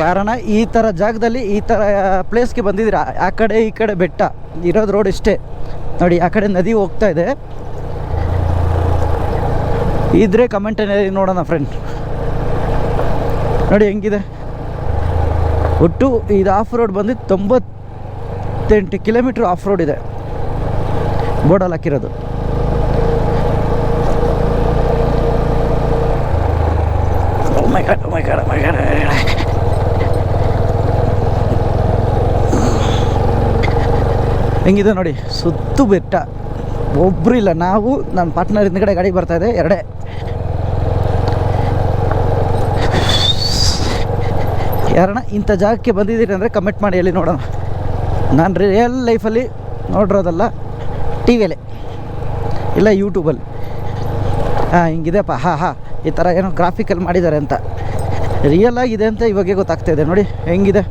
ಯಾರನ್ನ ಈ ಥರ ಜಾಗದಲ್ಲಿ ಈ ಥರ ಪ್ಲೇಸ್ಗೆ ಬಂದಿದ್ದೀರ? ಆ ಕಡೆ ಈ ಕಡೆ ಬೆಟ್ಟ ಇರೋದು ರೋಡ್ ಇಷ್ಟೇ. ನೋಡಿ ಆ ಕಡೆ ನದಿ ಹೋಗ್ತಾ ಇದೆ. ಇದ್ರೆ ಕಮೆಂಟಲ್ಲಿ ನೋಡೋಣ ಫ್ರೆಂಡ್ ನೋಡಿ ಹೆಂಗಿದೆ? ಒಟ್ಟು ಇದು ಆಫ್ ರೋಡ್ ಬಂದು ತೊಂಬತ್ತೆಂಟು ಕಿಲೋಮೀಟ್ರ್ ಆಫ್ ರೋಡ್ ಇದೆ. ಬೋರ್ಡಲ್ಲಿ ಹಾಕಿರೋದು. Oh ಮೈ god, ಹೆಂಗಿದೆ ನೋಡಿ, ಸುತ್ತು ಬೆಟ್ಟ. ಒಬ್ಬರು ಇಲ್ಲ, ನಾವು ನಮ್ಮ ಪಾರ್ಟ್ನರ್ ಹಿಂದ್ಗಡೆ ಗಾಡಿ ಬರ್ತಾ ಇದೆ, ಎರಡೇ. ಯಾರಣ್ಣ, ಇಂಥ ಜಾಗಕ್ಕೆ ಬಂದಿದ್ದೀರಿ ಅಂದರೆ ಕಮೆಂಟ್ ಮಾಡಿ ಹೇಳಿ ನೋಡೋಣ. ನಾನು ರಿಯಲ್ ಲೈಫಲ್ಲಿ ನೋಡಿರೋದಲ್ಲ, ಟಿ ವಿಯಲ್ಲಿ ಇಲ್ಲ ಯೂಟ್ಯೂಬಲ್ಲಿ ಹಾಂ ಹಿಂಗಿದೆಪ್ಪ ಹಾಂ ಹಾಂ. ಈ ಥರ ಏನೋ ಗ್ರಾಫಿಕಲ್ಲಿ ಮಾಡಿದ್ದಾರೆ ಅಂತ. ರಿಯಲ್ ಆಗಿದೆ ಅಂತ ಇವಾಗೇ ಗೊತ್ತಾಗ್ತಾ ಇದೆ ನೋಡಿ, ಹೆಂಗಿದೆ?